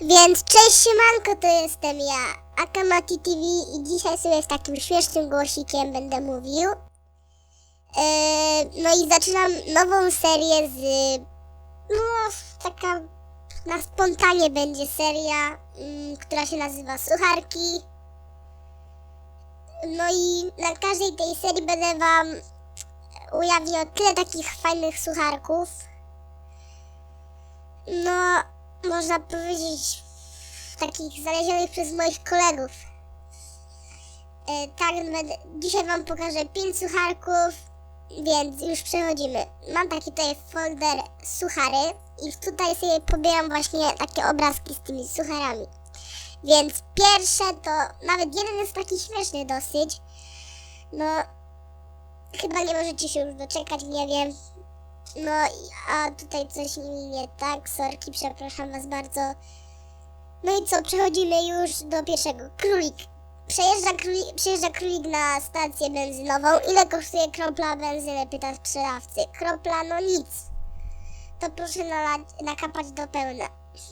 Więc cześć siemanko, to jestem ja, Akamati TV i dzisiaj sobie z takim śmiesznym głosikiem będę mówił. Eee, no i zaczynam nową serię z... No, taka na spontanie będzie seria, mm, która się nazywa Sucharki. No i na każdej tej serii będę wam ujawniał tyle takich fajnych sucharków. No, można powiedzieć, takich znalezionych przez moich kolegów. E, tak, będę, dzisiaj Wam pokażę 5 sucharków, więc już przechodzimy. Mam taki tutaj folder suchary i tutaj sobie pobieram właśnie takie obrazki z tymi sucharami. Więc pierwsze to, nawet jeden jest taki śmieszny dosyć. No, chyba nie możecie się już doczekać, nie wiem. No, a tutaj coś mi nie tak, sorki, przepraszam was bardzo. No i co, przechodzimy już do pierwszego. Królik. Przejeżdża królik, przejeżdża królik na stację benzynową. Ile kosztuje kropla benzyny? Pyta sprzedawcy. Kropla, no nic. To proszę nalać, nakapać do pełna.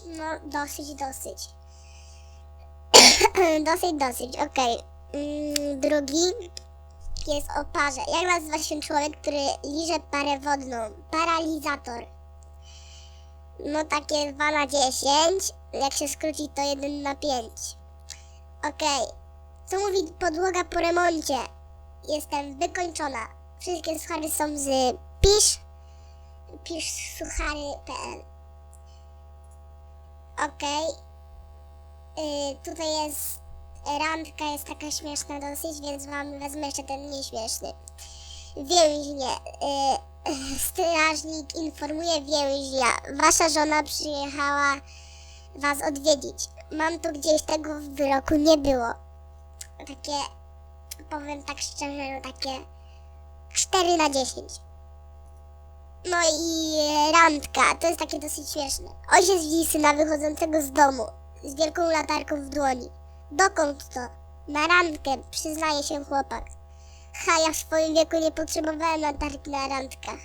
No, dosyć, dosyć. dosyć, dosyć, okej. Mm, drugi jest o parze. Jak nazywa się człowiek, który liże parę wodną? Paralizator. No takie 2 na 10. Jak się skróci to 1 na 5. Okej. Co mówi podłoga po remoncie? Jestem wykończona. Wszystkie suchary są z pisz. piszsuchary.pl Okej. Y, tutaj jest randka jest taka śmieszna dosyć, więc wam wezmę jeszcze ten nieśmieszny. Więźnie. Y, strażnik informuje więźnia. Wasza żona przyjechała was odwiedzić. Mam tu gdzieś tego w wyroku nie było. Takie, powiem tak szczerze, no takie 4 na 10. No i randka, to jest takie dosyć śmieszne. Ojciec widzi syna wychodzącego z domu z wielką latarką w dłoni. Dokąd to? Na randkę, przyznaje się chłopak. Ha, ja w swoim wieku nie potrzebowałem latarki na randkach.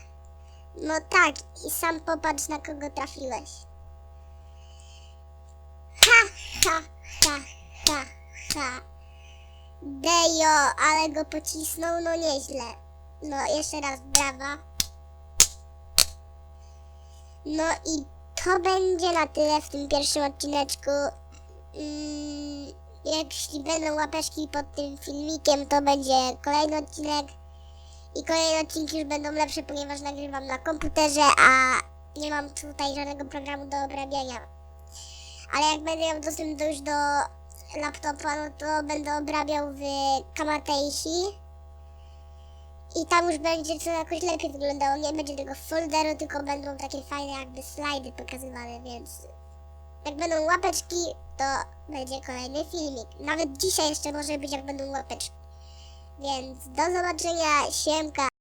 No tak, i sam popatrz na kogo trafiłeś. Ha, ha, ha, ha, ha. Dejo, ale go pocisnął, no nieźle. No, jeszcze raz brawa. No i to będzie na tyle w tym pierwszym odcineczku. Mm, jeśli będą łapeczki pod tym filmikiem, to będzie kolejny odcinek. I kolejne odcinki już będą lepsze, ponieważ nagrywam na komputerze, a nie mam tutaj żadnego programu do obrabiania. Ale jak będę miał dostęp do już do laptopa, no to będę obrabiał w Kamateishi. I tam już będzie to jakoś lepiej wyglądało. Nie będzie tego folderu, tylko będą takie fajne jakby slajdy pokazywane, więc jak będą łapeczki, to będzie kolejny filmik. Nawet dzisiaj jeszcze może być jak będą łapeczki. Więc do zobaczenia, siemka.